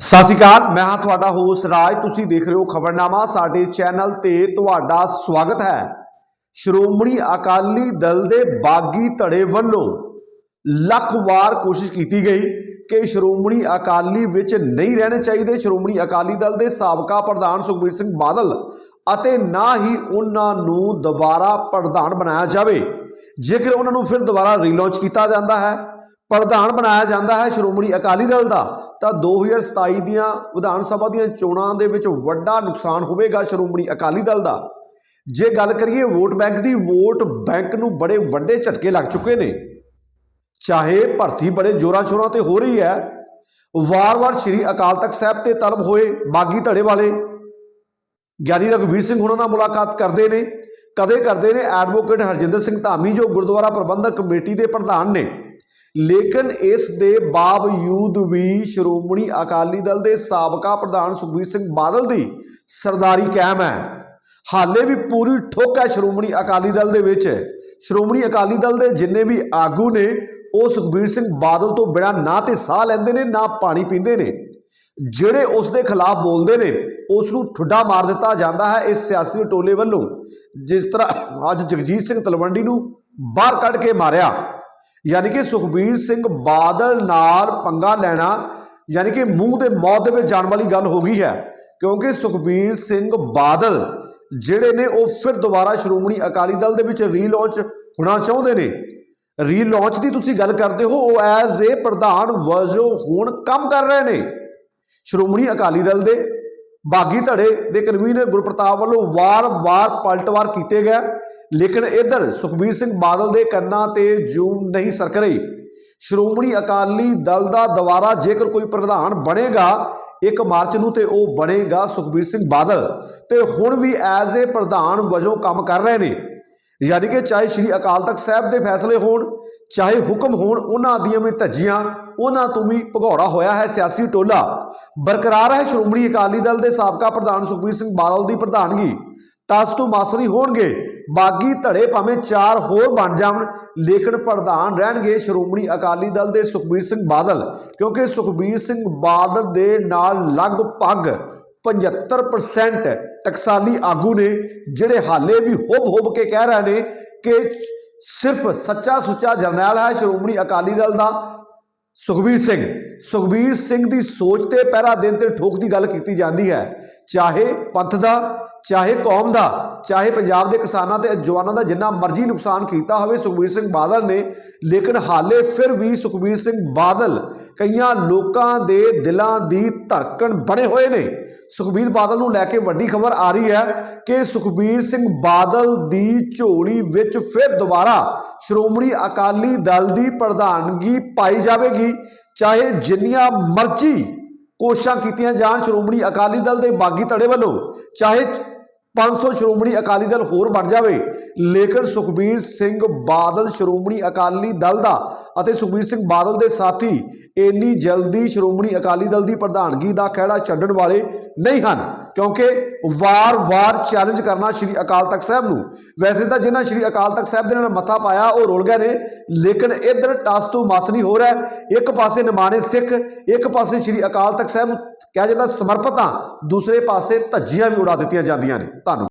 ਸਤਿ ਸ਼੍ਰੀ ਅਕਾਲ, ਮੈਂ ਹਾਂ ਤੁਹਾਡਾ ਹੋਸਟ ਰਾਜ। ਤੁਸੀਂ ਦੇਖ ਰਹੇ ਹੋ ਖਬਰਨਾਮਾ, ਸਾਡੇ ਚੈਨਲ ਤੇ ਤੁਹਾਡਾ ਸਵਾਗਤ ਹੈ। ਸ਼੍ਰੋਮਣੀ ਅਕਾਲੀ ਦਲ ਦੇ ਬਾਗੀ ਧੜੇ ਵੱਲੋਂ ਲੱਖ ਵਾਰ ਕੋਸ਼ਿਸ਼ ਕੀਤੀ ਗਈ ਕਿ ਸ਼੍ਰੋਮਣੀ ਅਕਾਲੀ ਵਿੱਚ ਨਹੀਂ ਰਹਿਣੇ ਚਾਹੀਦੇ। ਸ਼੍ਰੋਮਣੀ ਅਕਾਲੀ ਦਲ ਦੇ ਸਾਬਕਾ ਪ੍ਰਧਾਨ ਸੁਖਬੀਰ ਸਿੰਘ ਬਾਦਲ ਅਤੇ ਨਾ ਹੀ ਉਹਨਾਂ ਨੂੰ ਦੁਬਾਰਾ ਪ੍ਰਧਾਨ ਬਣਾਇਆ ਜਾਵੇ। ਜੇਕਰ ਉਹਨਾਂ ਨੂੰ ਫਿਰ ਦੁਬਾਰਾ ਰੀਲਾਂਚ ਕੀਤਾ ਜਾਂਦਾ ਹੈ ਪ੍ਰਧਾਨ ਬਣਾਇਆ ਜਾਂਦਾ ਹੈ ਸ਼੍ਰੋਮਣੀ ਅਕਾਲੀ ਦਲ ਦਾ, ਤਾਂ 2027 ਦੀਆਂ ਵਿਧਾਨ ਸਭਾ ਦੀਆਂ ਚੋਣਾਂ ਦੇ ਵਿੱਚ ਵੱਡਾ ਨੁਕਸਾਨ ਹੋਵੇਗਾ ਸ਼੍ਰੋਮਣੀ ਅਕਾਲੀ ਦਲ ਦਾ। ਜੇ ਗੱਲ ਕਰੀਏ ਵੋਟ ਬੈਂਕ ਦੀ, ਵੋਟ ਬੈਂਕ ਨੂੰ ਬੜੇ ਵੱਡੇ ਝਟਕੇ ਲੱਗ ਚੁੱਕੇ ਨੇ। ਚਾਹੇ ਭਰਤੀ ਬੜੇ ਜੋਰਾਂ ਸ਼ੋਰਾਂ ਤੇ ਹੋ ਰਹੀ ਹੈ, ਵਾਰ-ਵਾਰ ਸ੍ਰੀ ਅਕਾਲ ਤਖਤ ਸਾਹਿਬ ਤੇ ਤਲਬ ਹੋਏ ਬਾਗੀ ਧੜੇ ਵਾਲੇ ਗਿਆਨੀ ਰਘਵੀਰ ਸਿੰਘ ਹੁਣਾਂ ਨਾਲ ਮੁਲਾਕਾਤ ਕਰਦੇ ਨੇ। ਕਦੇ ਕਰਦੇ ਨੇ ਐਡਵੋਕੇਟ ਹਰਜਿੰਦਰ ਸਿੰਘ ਧਾਮੀ, ਜੋ ਗੁਰਦੁਆਰਾ ਪ੍ਰਬੰਧਕ ਕਮੇਟੀ ਦੇ ਪ੍ਰਧਾਨ ਨੇ। ਲੇਕਿਨ ਇਸ ਦੇ ਬਾਵਜੂਦ ਵੀ ਸ਼੍ਰੋਮਣੀ ਅਕਾਲੀ ਦਲ ਦੇ ਸਾਬਕਾ ਪ੍ਰਧਾਨ ਸੁਖਬੀਰ ਸਿੰਘ ਬਾਦਲ ਦੀ ਸਰਦਾਰੀ ਕਾਇਮ ਹੈ। ਹਾਲੇ ਵੀ ਪੂਰੀ ਠੋਕ ਹੈ ਸ਼੍ਰੋਮਣੀ ਅਕਾਲੀ ਦਲ ਦੇ ਵਿੱਚ। ਸ਼੍ਰੋਮਣੀ ਅਕਾਲੀ ਦਲ ਦੇ ਜਿੰਨੇ ਵੀ ਆਗੂ ਨੇ, ਉਹ ਸੁਖਬੀਰ ਸਿੰਘ ਬਾਦਲ ਤੋਂ ਬਿਨਾਂ ਨਾ ਤੇ ਸਾਹ ਲੈਂਦੇ ਨੇ, ਨਾ ਪਾਣੀ ਪੀਂਦੇ ਨੇ। ਜਿਹੜੇ ਉਸ ਦੇ ਖਿਲਾਫ ਬੋਲਦੇ ਨੇ ਉਸ ਨੂੰ ਠੁੱਡਾ ਮਾਰ ਦਿੱਤਾ ਜਾਂਦਾ ਹੈ ਇਸ ਸਿਆਸੀ ਟੋਲੇ ਵੱਲੋਂ, ਜਿਸ ਤਰ੍ਹਾਂ ਅੱਜ ਜਗਜੀਤ ਸਿੰਘ ਤਲਵੰਡੀ ਨੂੰ ਬਾਹਰ ਕੱਢ ਕੇ ਮਾਰਿਆ। ਯਾਨੀ ਕਿ ਸੁਖਬੀਰ ਸਿੰਘ ਬਾਦਲ ਨਾਲ ਪੰਗਾ ਲੈਣਾ, ਯਾਨੀ ਕਿ ਮੂੰਹ ਦੇ ਮੌਤ ਦੇ ਵਿੱਚ ਜਾਣ ਵਾਲੀ ਗੱਲ ਹੋ ਗਈ ਹੈ, ਕਿਉਂਕਿ ਸੁਖਬੀਰ ਸਿੰਘ ਬਾਦਲ ਜਿਹੜੇ ਨੇ ਉਹ ਫਿਰ ਦੁਬਾਰਾ ਸ਼੍ਰੋਮਣੀ ਅਕਾਲੀ ਦਲ ਦੇ ਵਿੱਚ ਰੀਲਾਂਚ ਹੋਣਾ ਚਾਹੁੰਦੇ ਨੇ। ਰੀਲਾਂਚ ਦੀ ਤੁਸੀਂ ਗੱਲ ਕਰਦੇ ਹੋ, ਉਹ ਐਜ਼ ਏ ਪ੍ਰਧਾਨ ਵਜੋਂ ਹੁਣ ਕੰਮ ਕਰ ਰਹੇ ਨੇ। ਸ਼੍ਰੋਮਣੀ ਅਕਾਲੀ ਦਲ ਦੇ ਬਾਗੀ ਧੜੇ ਦੇ ਕਨਵੀਨਰ ਗੁਰਪ੍ਰਤਾਪ ਵੱਲੋਂ ਵਾਰ-ਵਾਰ, ਪਲਟਵਾਰ ਕੀਤੇ ਗਏ। ਲੇਕਿਨ ਇਧਰ ਸੁਖਬੀਰ ਸਿੰਘ ਬਾਦਲ ਦੇ ਕੰਨਾਂ ਤੇ ਜੂਮ ਨਹੀਂ ਸਰਕ ਰਹੀ। ਸ਼੍ਰੋਮਣੀ ਅਕਾਲੀ ਦਲ ਦਾ ਦੁਬਾਰਾ ਜੇਕਰ ਕੋਈ ਪ੍ਰਧਾਨ ਬਣੇਗਾ 1 ਮਾਰਚ ਨੂੰ ਤੇ ਉਹ ਬਣੇਗਾ ਸੁਖਬੀਰ ਸਿੰਘ ਬਾਦਲ। ਤੇ ਹੁਣ ਵੀ ਐਜ਼ ਏ ਪ੍ਰਧਾਨ ਵਜੋਂ ਕੰਮ ਕਰ ਰਹੇ ਨੇ। ਯਾਨੀ ਕਿ ਚਾਹੇ ਸ੍ਰੀ ਅਕਾਲ ਤਖਤ ਸਾਹਿਬ ਦੇ ਫੈਸਲੇ ਹੋਣ, ਚਾਹੇ ਹੁਕਮ ਹੋਣ, ਉਹਨਾਂ ਦੀਆਂ ਵੀ ਧੱਜੀਆਂ, ਉਹਨਾਂ ਤੋਂ ਵੀ ਭਗੌੜਾ ਹੋਇਆ ਹੈ ਸਿਆਸੀ ਟੋਲਾ। ਬਰਕਰਾਰ ਹੈ ਸ਼੍ਰੋਮਣੀ ਅਕਾਲੀ ਦਲ ਦੇ ਸਾਬਕਾ ਪ੍ਰਧਾਨ ਸੁਖਬੀਰ ਸਿੰਘ ਬਾਦਲ ਦੀ ਪ੍ਰਧਾਨਗੀ। ਟਸ ਮਾਸਰੀ ਹੋਣਗੇ, ਬਾਗੀ ਧੜੇ ਭਾਵੇਂ ਚਾਰ ਹੋਰ ਬਣ ਜਾਣ ਲੇਕਿਨ ਪ੍ਰਧਾਨ ਰਹਿਣਗੇ ਸ਼੍ਰੋਮਣੀ ਅਕਾਲੀ ਦਲ ਦੇ ਸੁਖਬੀਰ ਸਿੰਘ ਬਾਦਲ, ਕਿਉਂਕਿ ਸੁਖਬੀਰ ਸਿੰਘ ਬਾਦਲ ਦੇ ਨਾਲ ਲਗਭਗ 75% ਟਕਸਾਲੀ ਆਗੂ ਨੇ, ਜਿਹੜੇ ਹਾਲੇ ਵੀ ਹੁਬ ਹੁਬ ਕੇ ਕਹਿ ਰਹੇ ਨੇ ਕਿ ਸਿਰਫ ਸੱਚਾ ਸੁੱਚਾ ਜਰਨੈਲ ਹੈ ਸ਼੍ਰੋਮਣੀ ਅਕਾਲੀ ਦਲ ਦਾ, ਸੁਖਬੀਰ ਸਿੰਘ। ਸੁਖਬੀਰ ਸਿੰਘ ਦੀ ਸੋਚ ਤੇ ਪਹਿਰਾ ਦੇਣ ਤੇ ਠੋਕ ਦੀ ਗੱਲ ਕੀਤੀ ਜਾਂਦੀ ਹੈ। ਚਾਹੇ ਪੰਥ ਦਾ, ਚਾਹੇ ਕੌਮ ਦਾ, ਚਾਹੇ ਪੰਜਾਬ ਦੇ ਕਿਸਾਨਾਂ ਤੇ ਜਵਾਨਾਂ ਦਾ ਜਿੰਨਾ ਮਰਜ਼ੀ ਨੁਕਸਾਨ ਕੀਤਾ ਹੋਵੇ, ਸੁਖਬੀਰ ਸਿੰਘ ਬਾਦਲ ਨੇ, ਲੇਕਿਨ ਹਾਲੇ ਫਿਰ ਵੀ ਸੁਖਬੀਰ ਸਿੰਘ ਬਾਦਲ ਕਈਆਂ ਲੋਕਾਂ ਦੇ ਦਿਲਾਂ ਦੀ ਧੜਕਣ ਬਣੇ ਹੋਏ ਨੇ। ਸੁਖਬੀਰ ਬਾਦਲ ਨੂੰ ਲੈ ਕੇ ਵੱਡੀ ਖਬਰ ਆ ਰਹੀ ਹੈ ਕਿ ਸੁਖਬੀਰ ਸਿੰਘ ਬਾਦਲ ਦੀ ਝੋਲੀ ਵਿੱਚ ਫਿਰ ਦੁਬਾਰਾ ਸ਼੍ਰੋਮਣੀ ਅਕਾਲੀ ਦਲ ਦੀ ਪ੍ਰਧਾਨਗੀ ਪਾਈ ਜਾਵੇਗੀ। ਚਾਹੇ ਜਿੰਨੀਆਂ ਮਰਜ਼ੀ ਕੋਸ਼ਿਸ਼ਾਂ ਕੀਤੀਆਂ ਜਾਣ, ਸ਼੍ਰੋਮਣੀ ਅਕਾਲੀ ਦਲ ਦੇ ਬਾਗੀ ਧੜੇ ਵੱਲੋਂ ਚਾਹੇ 500 ਸ਼੍ਰੋਮਣੀ ਅਕਾਲੀ ਦਲ ਹੋਰ ਬਣ ਜਾਵੇ, ਲੇਕਿਨ ਸੁਖਬੀਰ ਸਿੰਘ ਬਾਦਲ ਸ਼੍ਰੋਮਣੀ ਅਕਾਲੀ ਦਲ ਦਾ ਅਤੇ ਸੁਖਬੀਰ ਸਿੰਘ ਬਾਦਲ ਦੇ ਸਾਥੀ ਇੰਨੀ ਜਲਦੀ ਸ਼੍ਰੋਮਣੀ ਅਕਾਲੀ ਦਲ ਦੀ ਪ੍ਰਧਾਨਗੀ ਦਾ ਖਹਿੜਾ ਛੱਡਣ ਵਾਲੇ ਨਹੀਂ ਹਨ, ਕਿਉਂਕਿ ਵਾਰ-ਵਾਰ ਚੈਲੰਜ ਕਰਨਾ ਸ਼੍ਰੀ ਅਕਾਲ ਤਖਤ ਸਾਹਿਬ ਨੂੰ। ਵੈਸੇ ਤਾਂ ਜਿਨ੍ਹਾਂ ਸ਼੍ਰੀ ਅਕਾਲ ਤਖਤ ਸਾਹਿਬ ਦੇ ਨਾਲ ਮੱਥਾ ਪਾਇਆ, ਉਹ ਰੁਲ ਗਏ ਨੇ, ਲੇਕਿਨ ਇਧਰ ਟਸ ਤੋਂ ਮਸ ਨਹੀਂ ਹੋ ਰਿਹਾ। ਇੱਕ ਪਾਸੇ ਨਿਮਾਣੇ ਸਿੱਖ, ਇੱਕ ਪਾਸੇ ਸ਼੍ਰੀ ਅਕਾਲ ਤਖਤ ਸਾਹਿਬ ਨੂੰ ਕਿਹਾ ਜਾਂਦਾ ਸਮਰਪਿਤ ਆ ਦੂਸਰੇ ਪਾਸੇ ਧੱਜੀਆਂ ਵੀ ਉਡਾ ਦਿੱਤੀਆਂ ਜਾਂਦੀਆਂ ਨੇ। ਧੰਨਵਾਦ।